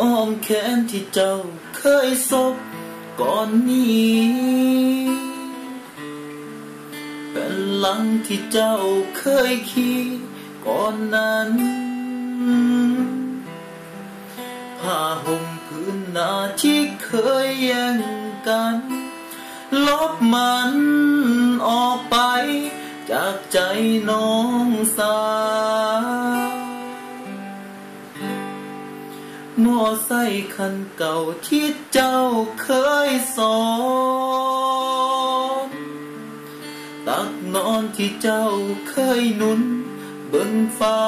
อ้อมแขนที่เจ้าเคยซบก่อนนี้ เป็นหลังที่เจ้าเคยขี่ก่อนนั้น ผ้าห่มพื้นหนาที่เคยแย่งกัน ลบมันออกไปจากใจน้องสาว อไซคันเก่าที่เจ้าเคยสอนตักนอนที่เจ้าเคยนุนเบิ่งฟ้า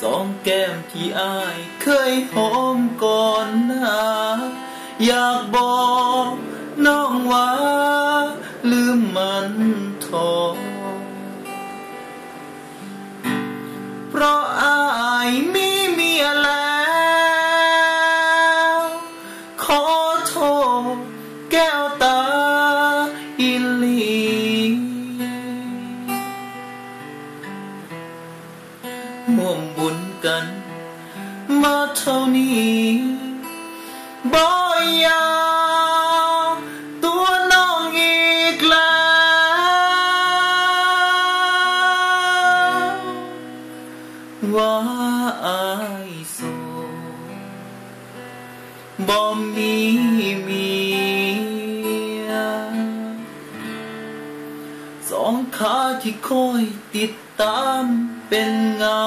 สองแก้มที่อายเคยหอมก่อนหน้าอยากบอก แล้ว ขอโทษแก้วตาอิลีม่วมบุญกัน มาเท่านี้บ่อยา ว่าอายโสบ่มีเมียสองขาที่คอยติดตามเป็นเงา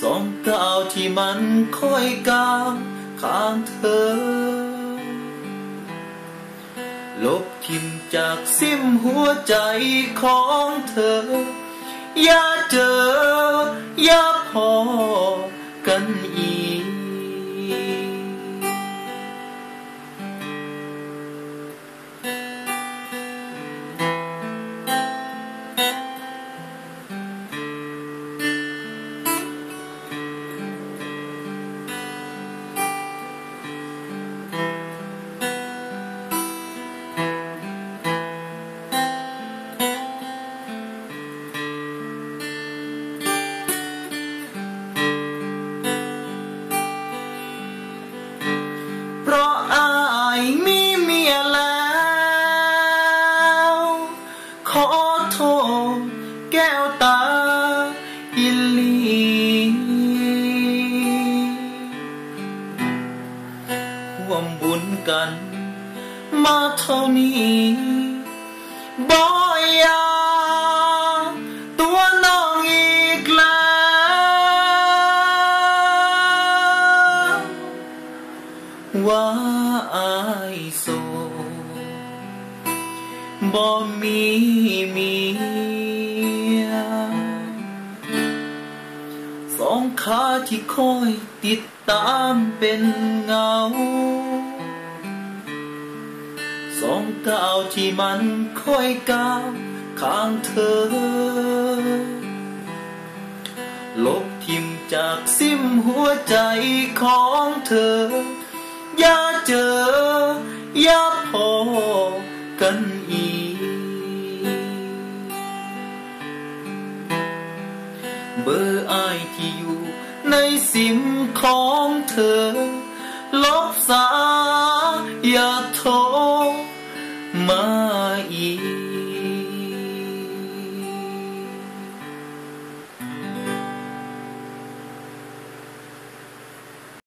สองก้าวที่มันคอยก้าวข้างเธอ ลบทิมจากซิมหัวใจของเธอ อย่าเก้วตาอิลีร่วมบุญกัน มาเท่านี้บ่อยากตัวน้องอีกแล้วว่าอายโสบ่มีมี สองขาที่คอยติดตามเป็นเงา สองก้าวที่มันคอยก้าวข้างเธอ ลบทิมจากซิมหัวใจของเธอ อย่าเจอ อย่าพอกันอีก ในสิมของเธอ ลบสาอย่าโทรมา